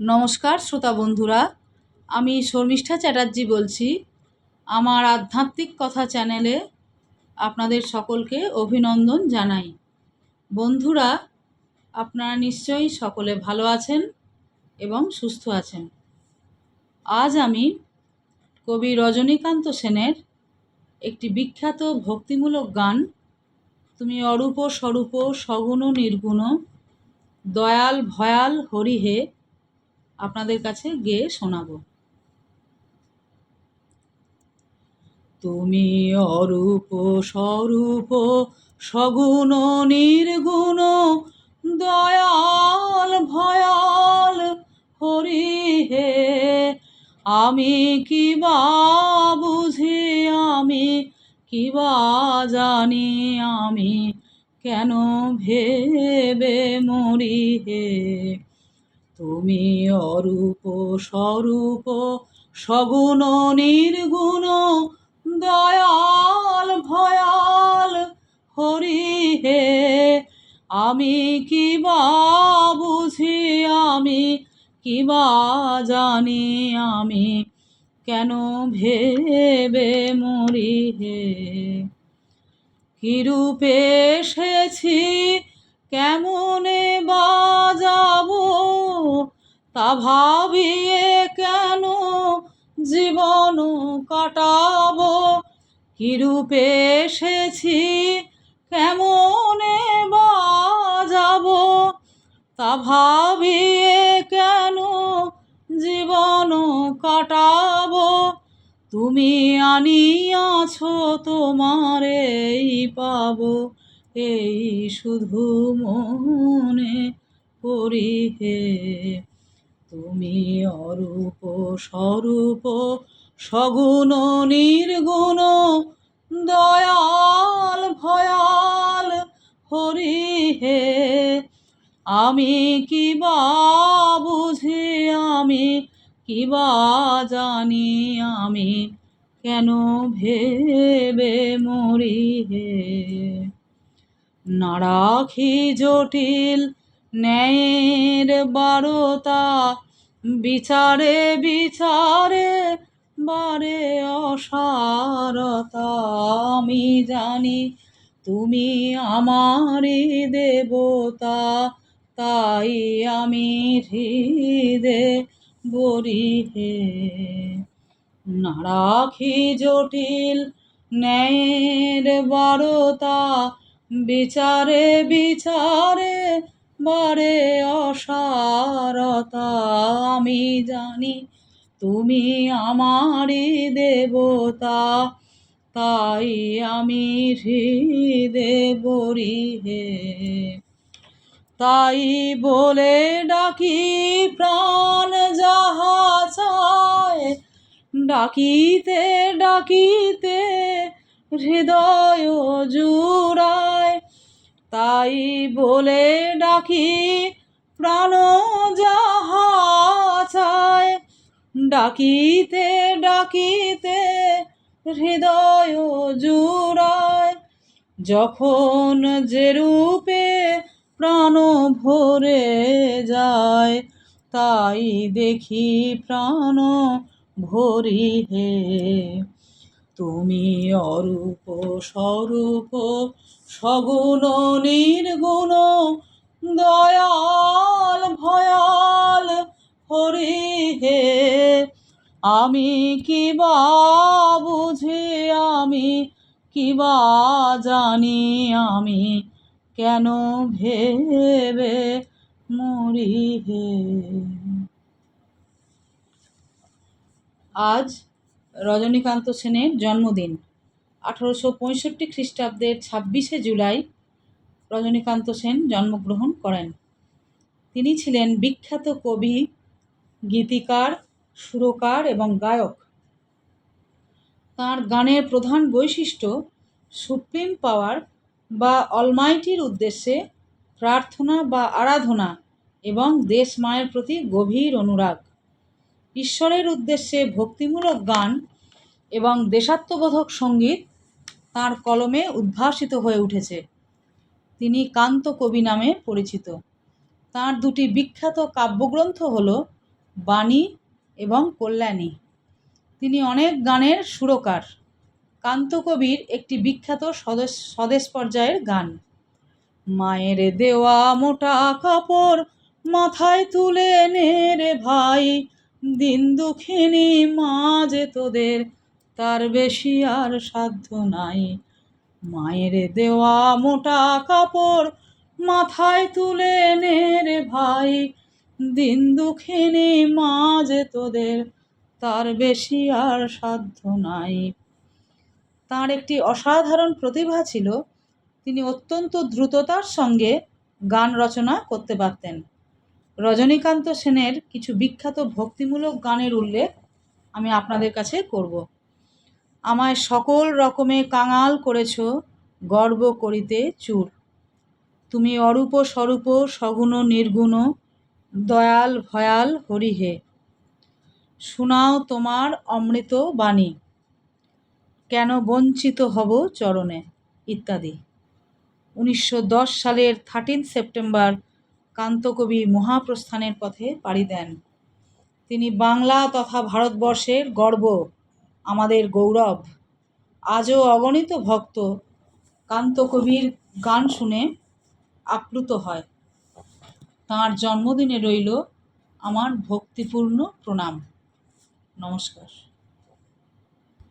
নমস্কার, শ্রোতা বন্ধুরা। আমি শর্মিষ্ঠা চ্যাটার্জি বলছি। আমার আধ্যাত্মিক কথা চ্যানেলে আপনাদের সকলকে অভিনন্দন জানাই। বন্ধুরা, আপনারা নিশ্চয়ই সকলে ভালো আছেন এবং সুস্থ আছেন। আজ আমি কবি রজনীকান্ত সেনের একটি বিখ্যাত ভক্তিমূলক গান, তুমি অরূপ স্বরূপ, সগুণ নির্গুণ, দয়াল ভয়াল হরি হে আপনাদের কাছে গেয়ে শোনাবো। তুমি অরূপ, স্বরূপ, সগুণ, নির্গুণ, দয়াল, ভয়াল, হরি হে, আমি কি বা বুঝি, আমি কি বা জানি, আমি কেন ভেবে মরি হে? তুমি অরূপ স্বরূপ, সগুণ নির্গুণ, দয়াল, ভয়াল, হরি হে। আমি কি বা বুঝি, আমি কি বা জানি, আমি কেন ভেবে মরি হে? কিরূপে এসেছি, কেমনে ভাবিয়ে কেন জীবন কাটাবো? কিরূপে এসেছি? কেমনে বাজাবো? তা ভাবিয়ে কেন জীবন কাটাবো? তুমি আনিয়াছ তোমার এই পাব। এই শুধু মনে করি হে তুমি অরূপ স্বরূপ, সগুণ নির্গুণ, দয়াল, ভয়াল, হরি হে। আমি কি বা বুঝি, আমি কি বা জানি, আমি কেন ভেবে মরি হে? না রাখি জটিল ন্যায়ের বারতা, বিচারে বিচারে বারে অসারতা। আমি জানি তুমি আমারই দেবতা, তাই আমি হৃদে বরি হে। না রাখি জটিল ন্যায়ের বারতা, বিচারে বিচারে বারে অসারতা আমি জানি তুমি আমারই দেবতা, তাই আমি হৃদে বরি হে। তাই বলে ডাকি, প্রাণ যাহা ডাকিতে ডাকিতে হৃদয় জুড়ায় তাই বলে ডাকি, প্রাণ যাহা ডাকিতে ডাকিতে হৃদয় জুড়ায়। যখন যে রূপে প্রাণ ভরে যায়, তাই দেখি প্রাণ ভরি হে তুমি অরূপ স্বরূপ, সগুণ নির্গুণ, দয়াল, ভয়াল, হরি হে। আমি কি বা বুঝি, আমি কি বা জানি, আমি কেন ভেবে মরি হে? আজ রজনীকান্ত সেনের জন্মদিন। আঠারোশো পঁয়ষট্টি খ্রিস্টাব্দের ছাব্বিশে জুলাই রজনীকান্ত সেন জন্মগ্রহণ করেন। তিনি ছিলেন বিখ্যাত কবি, গীতিকার, সুরকার এবং গায়ক। তাঁর গানের প্রধান বৈশিষ্ট্য সুপ্রিম পাওয়ার বা অলমাইটির উদ্দেশ্যে প্রার্থনা বা আরাধনা এবং দেশ মায়ের প্রতি গভীর অনুরাগ। ঈশ্বরের উদ্দেশ্যে ভক্তিমূলক গান এবং দেশাত্মবোধক সংগীত তাঁর কলমে উদ্ভাসিত হয়ে উঠেছে। তিনি কান্ত কবি নামে পরিচিত। তাঁর দুটি বিখ্যাত কাব্যগ্রন্থ হল বাণী এবং কল্যাণী। তিনি অনেক গানের সুরকার। কান্তকবির একটি বিখ্যাত স্বদেশ স্বদেশ পর্যায়ের গান। মায়ের দেওয়া মোটা কাপড় মাথায় তুলে নে রে ভাই দিন দুঃখিনী মাঝে তোদের, তার বেশি আর সাধ্য নাই। মায়ের দেওয়া মোটা কাপড় মাথায় তুলে নে রে ভাই। দিন দুঃখিনী মাঝে তোদের, তার বেশি আর সাধ্য নাই। তার একটি অসাধারণ প্রতিভা ছিল, তিনি অত্যন্ত দ্রুততার সঙ্গে গান রচনা করতে পারতেন। রজনীকান্ত সেনের কিছু বিখ্যাত ভক্তিমূলক গানের উল্লেখ আমি আপনাদের কাছে করব। আমায় সকল রকমে কাঙাল করেছ, গর্ব করিতে চুর। তুমি অরূপ স্বরূপ, সগুণ নির্গুণ, দয়াল ভয়াল হরিহে। শোনাও তোমার অমৃত বাণী। কেন বঞ্চিত হব চরণে? ইত্যাদি। উনিশশো দশ সালের থার্টিন সেপ্টেম্বর কান্তকবি মহাপ্রস্থানের পথে পাড়ি দেন। তিনি বাংলা তথা ভারতবর্ষের গর্ব, আমাদের গৌরব। আজও অগণিত ভক্ত কান্তকবির গান শুনে আপ্লুত হয়। তাঁর জন্মদিনে রইল আমার ভক্তিপূর্ণ প্রণাম। নমস্কার।